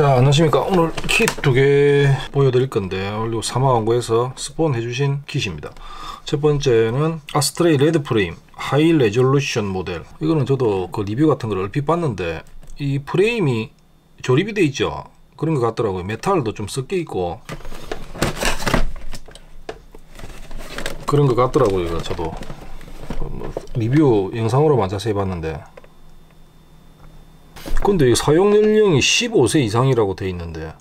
자 안녕하십니까? 오늘 킷 두 개 보여드릴 건데 그리고 사마 광고에서 스폰 해주신 킷입니다. 첫 번째는 아스트레이 레드 프레임 하이 레졸루션 모델. 이거는 저도 그 리뷰 같은 걸 얼핏 봤는데 이 프레임이 조립이 돼 있죠? 그런 것 같더라고요. 메탈도 좀 섞여 있고. 그런 것 같더라고요 저도. 뭐 리뷰 영상으로만 자세히 봤는데 근데 사용 연령이 15세 이상이라고 돼 있는데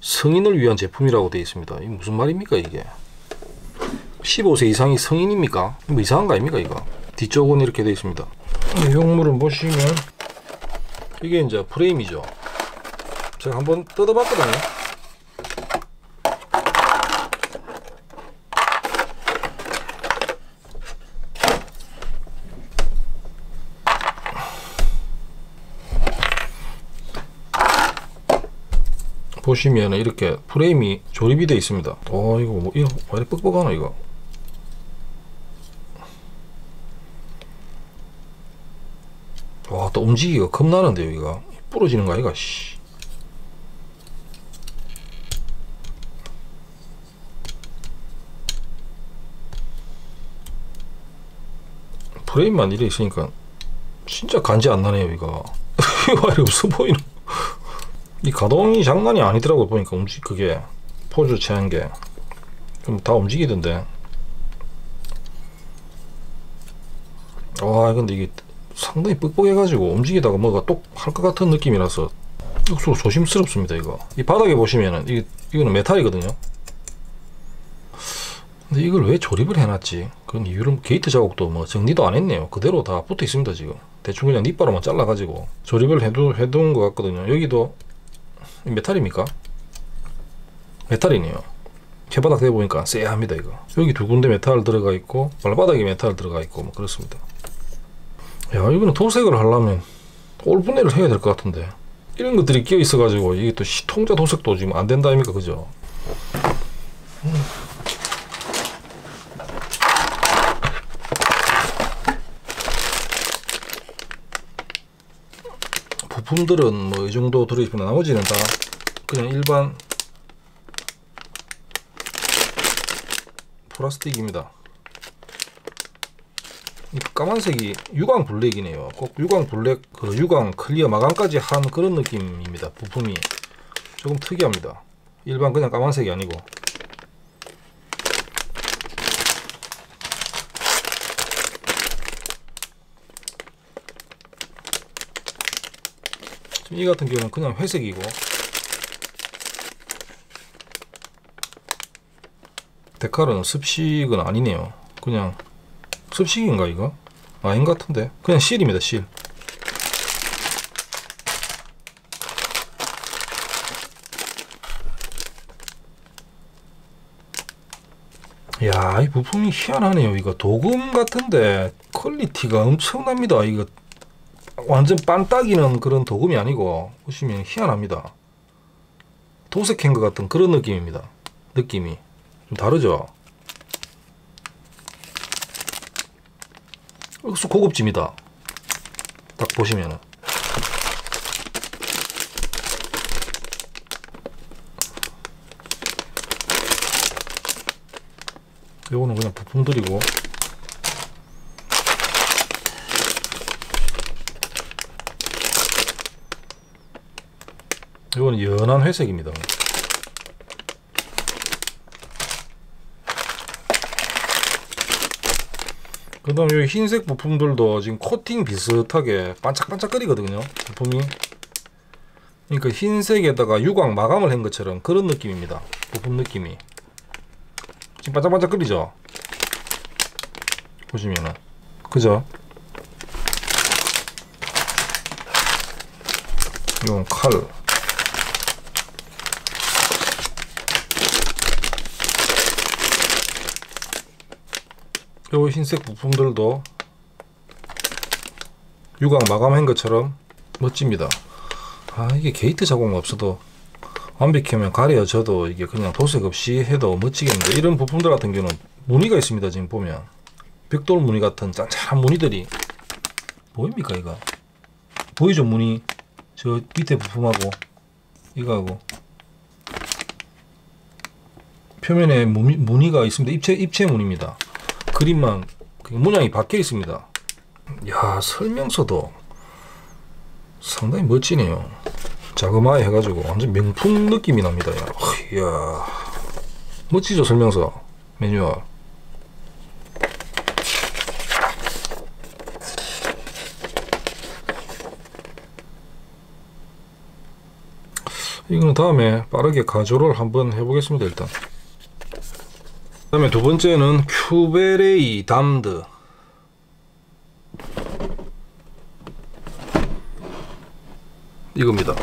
성인을 위한 제품이라고 돼 있습니다. 이 무슨 말입니까 이게? 15세 이상이 성인입니까? 뭐 이상한 거 아닙니까 이거? 뒤쪽은 이렇게 돼 있습니다. 내용물을 보시면 이게 이제 프레임이죠. 제가 한번 뜯어봤거든요. 보시면 이렇게 프레임이 조립이 되어 있습니다. 어 이거 뭐 이거 왜 이렇게 뻑뻑하나 이거? 와 또 움직이기가 겁나는데요 이거 부러지는 거 아이가 씨. 프레임만 이래 있으니까 진짜 간지 안 나네요 이거 이거 왜 없어 보이는 이 가동이 장난이 아니더라고 보니까. 움직 그게. 포즈 취한 게. 좀다 움직이던데. 와 근데 이게 상당히 뻑뻑해가지고 움직이다가 뭐가 똑 할 것 같은 느낌이라서 역수 조심스럽습니다 이거. 이 바닥에 보시면은 이 이거는 메탈이거든요. 근데 이걸 왜 조립을 해놨지? 그건 이유는 게이트 자국도 뭐 정리도 안 했네요. 그대로 다 붙어 있습니다 지금. 대충 그냥 닛바로만 잘라가지고 조립을 해두, 해둔 것 같거든요. 여기도 메탈입니까? 메탈이네요. 개바닥 대보니까 쎄합니다 이거. 여기 두 군데 메탈 들어가 있고 발바닥에 메탈 들어가 있고 뭐 그렇습니다. 야 이거는 도색을 하려면 올분해를 해야 될 것 같은데 이런 것들이 끼어 있어 가지고 이게 또 시통자 도색도 지금 안 된다 아닙니까 그죠? 음. 부품들은 뭐 이 정도 들어있으면 나머지는 다 그냥 일반 플라스틱입니다. 이 까만색이 유광 블랙이네요. 꼭 유광 블랙, 그 유광 클리어 마감까지 한 그런 느낌입니다. 부품이 조금 특이합니다. 일반 그냥 까만색이 아니고 이 같은 경우는 그냥 회색이고 데칼은 습식은 아니네요 그냥 습식인가 이거? 아닌 것 같은데 그냥 실입니다 실 야, 이 부품이 희한하네요. 이거 도금 같은데 퀄리티가 엄청납니다. 이거 완전 빤딱이는 그런 도금이 아니고 보시면 희한합니다. 도색한 것 같은 그런 느낌입니다. 느낌이 좀 다르죠. 역수 고급집니다. 딱 보시면은 요거는 그냥 부품들이고 이거는 연한 회색입니다. 그 다음 이 흰색 부품들도 지금 코팅 비슷하게 반짝반짝 거리거든요. 부품이. 그러니까 흰색에다가 유광 마감을 한 것처럼 그런 느낌입니다. 부품 느낌이. 지금 반짝반짝 거리죠? 보시면은. 그죠? 이건 칼. 요 흰색 부품들도 유광 마감한 것처럼 멋집니다. 아 이게 게이트 자국만 없어도 완벽하면 가려져도 이게 그냥 도색 없이 해도 멋지겠는데 이런 부품들 같은 경우는 무늬가 있습니다. 지금 보면 벽돌 무늬 같은 짠짠한 무늬들이 보입니까 이거? 보이죠 무늬? 저 밑에 부품하고 이거하고 표면에 무늬, 무늬가 있습니다. 입체 입체 무늬입니다. 그림만 그 모양이 박혀 있습니다. 야 설명서도 상당히 멋지네요. 자그마해 해가지고 완전 명품 느낌이 납니다. 야, 이야 멋지죠 설명서 매뉴얼. 이거는 다음에 빠르게 가조를 한번 해보겠습니다 일단 그 다음에 두 번째는 큐베레이 담드. 이겁니다.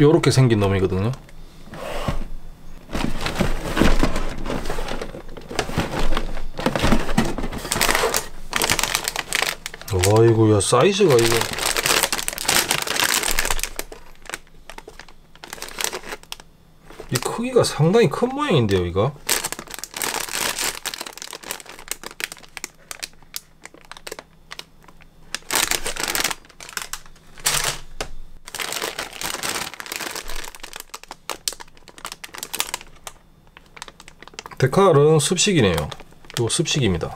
요렇게 생긴 놈이거든요. 아이고야 사이즈가 이거 이 크기가 상당히 큰 모양인데요 이거? 데칼은 습식이네요. 요 습식입니다.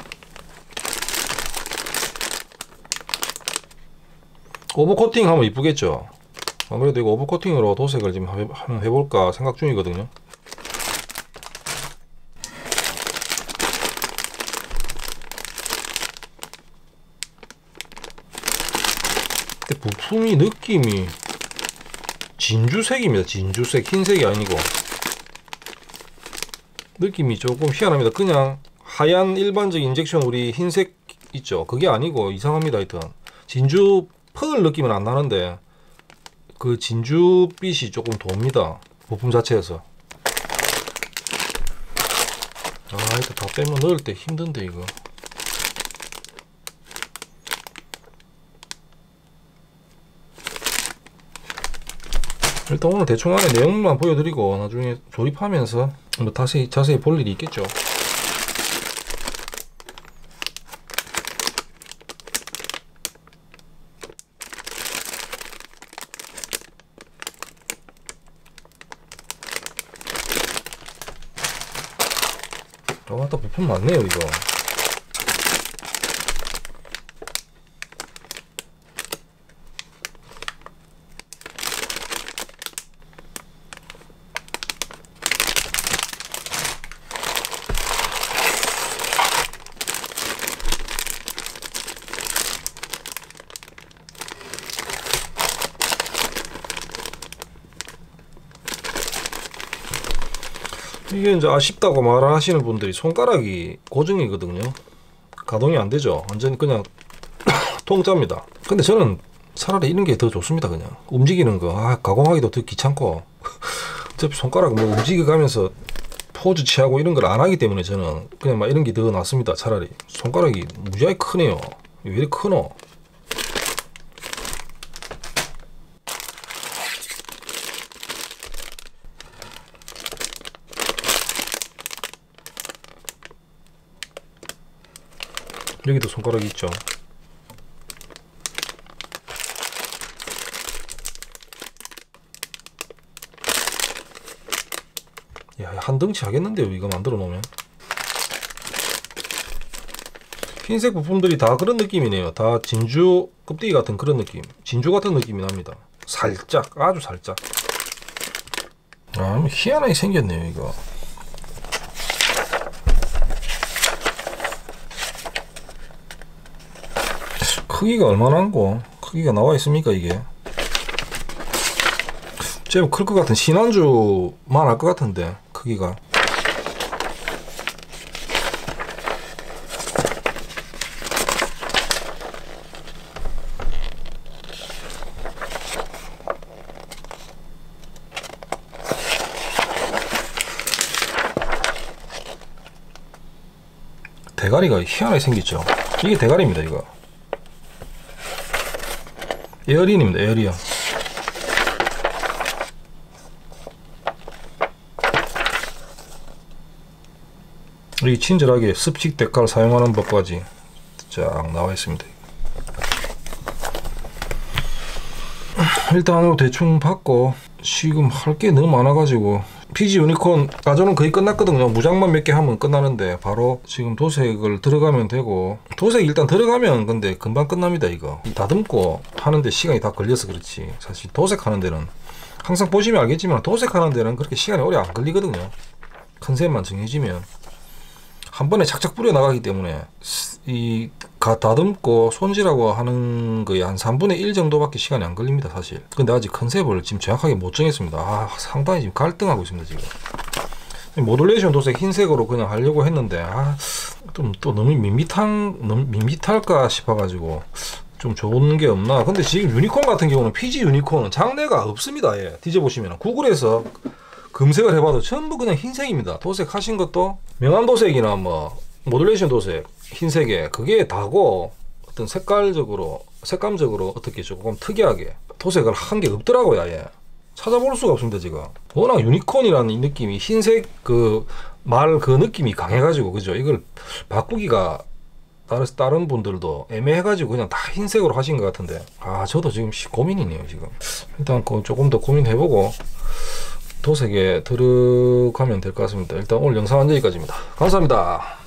오버코팅 하면 이쁘겠죠 아무래도 이거 오버코팅으로 도색을 지금 해- 한번 해볼까 생각 중이거든요. 근데 부품이 느낌이 진주색입니다. 진주색 흰색이 아니고. 느낌이 조금 희한합니다. 그냥 하얀 일반적인 인젝션 우리 흰색 있죠? 그게 아니고 이상합니다 하여튼. 진주 펄 느낌은 안 나는데 그 진주빛이 조금 돕니다. 부품 자체에서. 아 이거 다 빼면 넣을 때 힘든데 이거. 일단 오늘 대충 안에 내용만 보여드리고 나중에 조립하면서 뭐 다시 자세히 볼 일이 있겠죠 아따 부품 많네요 이거 이게 이제 아쉽다고 말하시는 분들이 손가락이 고정이거든요. 가동이 안 되죠. 완전 그냥 통짜입니다. 근데 저는 차라리 이런 게 더 좋습니다. 그냥 움직이는 거, 아, 가공하기도 더 귀찮고 어차피 손가락 뭐 움직여가면서 포즈 취하고 이런 걸 안 하기 때문에 저는 그냥 막 이런 게 더 낫습니다. 차라리 손가락이 무지하게 크네요. 왜 이렇게 크노? 여기도 손가락이 있죠. 야, 한 덩치 하겠는데요, 이거 만들어 놓으면. 흰색 부품들이 다 그런 느낌이네요. 다 진주 껍데기 같은 그런 느낌. 진주 같은 느낌이 납니다. 살짝, 아주 살짝. 아, 희한하게 생겼네요, 이거. 크기가 얼마나 한고 크기가 나와 있습니까 이게? 좀클것 같은 신안주만 할 것 같은데 크기가. 대가리가 희한하게 생겼죠. 이게 대가리입니다 이거 에어린입니다. 에어리언. 여기 친절하게 습식 데칼 사용하는 법까지 쫙 나와 있습니다. 일단 대충 받고 지금 할 게 너무 많아가지고 피지 유니콘 가전은 거의 끝났거든요. 무장만 몇 개 하면 끝나는데 바로 지금 도색을 들어가면 되고 도색 일단 들어가면 근데 금방 끝납니다 이거. 다듬고 하는데 시간이 다 걸려서 그렇지. 사실 도색하는 데는 항상 보시면 알겠지만 도색하는 데는 그렇게 시간이 오래 안 걸리거든요. 컨셉만 정해지면. 한 번에 착착 뿌려 나가기 때문에 이가 다듬고 손질하고 하는 거에 한 3분의 1 정도밖에 시간이 안 걸립니다 사실. 근데 아직 컨셉을 지금 정확하게 못 정했습니다. 아 상당히 지금 갈등하고 있습니다 지금. 모듈레이션 도색 흰색으로 그냥 하려고 했는데 아 좀 또 너무 밋밋한 너무 밋밋할까 싶어가지고 좀 좋은 게 없나. 근데 지금 유니콘 같은 경우는 PG 유니콘은 장르가 없습니다 예. 뒤져보시면 구글에서 검색을 해봐도 전부 그냥 흰색입니다. 도색하신 것도 명암 도색이나 뭐 모듈레이션 도색 흰색에 그게 다고 어떤 색깔적으로 색감적으로 어떻게 조금 특이하게 도색을 한 게 없더라고요 아예. 찾아볼 수가 없습니다 지금. 워낙 유니콘이라는 이 느낌이 흰색 그말그 느낌이 강해가지고 그죠? 이걸 바꾸기가 다른 다른 분들도 애매해가지고 그냥 다 흰색으로 하신 것 같은데. 아 저도 지금 고민이네요 지금. 일단 그 조금 더 고민해보고 도색에 들어가면 될 것 같습니다. 일단 오늘 영상 은 여기까지입니다. 감사합니다